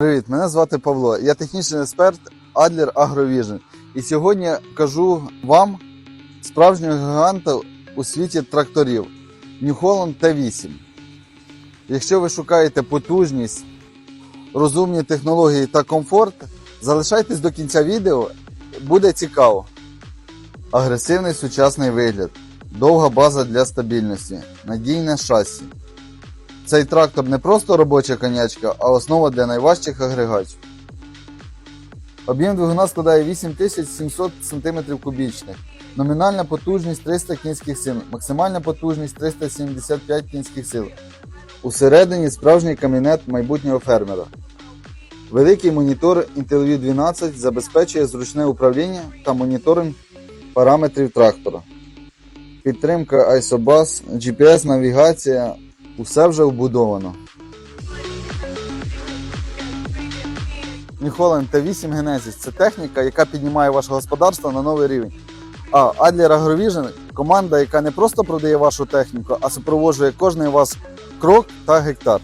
Привіт, мене звати Павло. Я технічний експерт Adler AgroVision. І сьогодні кажу вам справжнього гіганта у світі тракторів New Holland T8. Якщо ви шукаєте потужність, розумні технології та комфорт, залишайтесь до кінця відео, буде цікаво. Агресивний сучасний вигляд, довга база для стабільності, надійне шасі. Цей трактор не просто робоча конячка, а основа для найважчих агрегатів. Об'єм двигуна складає 8700 см кубічних. Номінальна потужність 300 кінських сил, максимальна потужність 375 кінських сил. Усередині справжній камінет майбутнього фермера. Великий монітор Intelview 12 забезпечує зручне управління та моніторинг параметрів трактора. Підтримка ISOBUS, GPS-навігація, усе вже вбудовано. Ніхолен Holland T8 Genesis – це техніка, яка піднімає ваше господарство на новий рівень. А Adler AgroVision – команда, яка не просто продає вашу техніку, а супроводжує кожний ваш крок та гектар.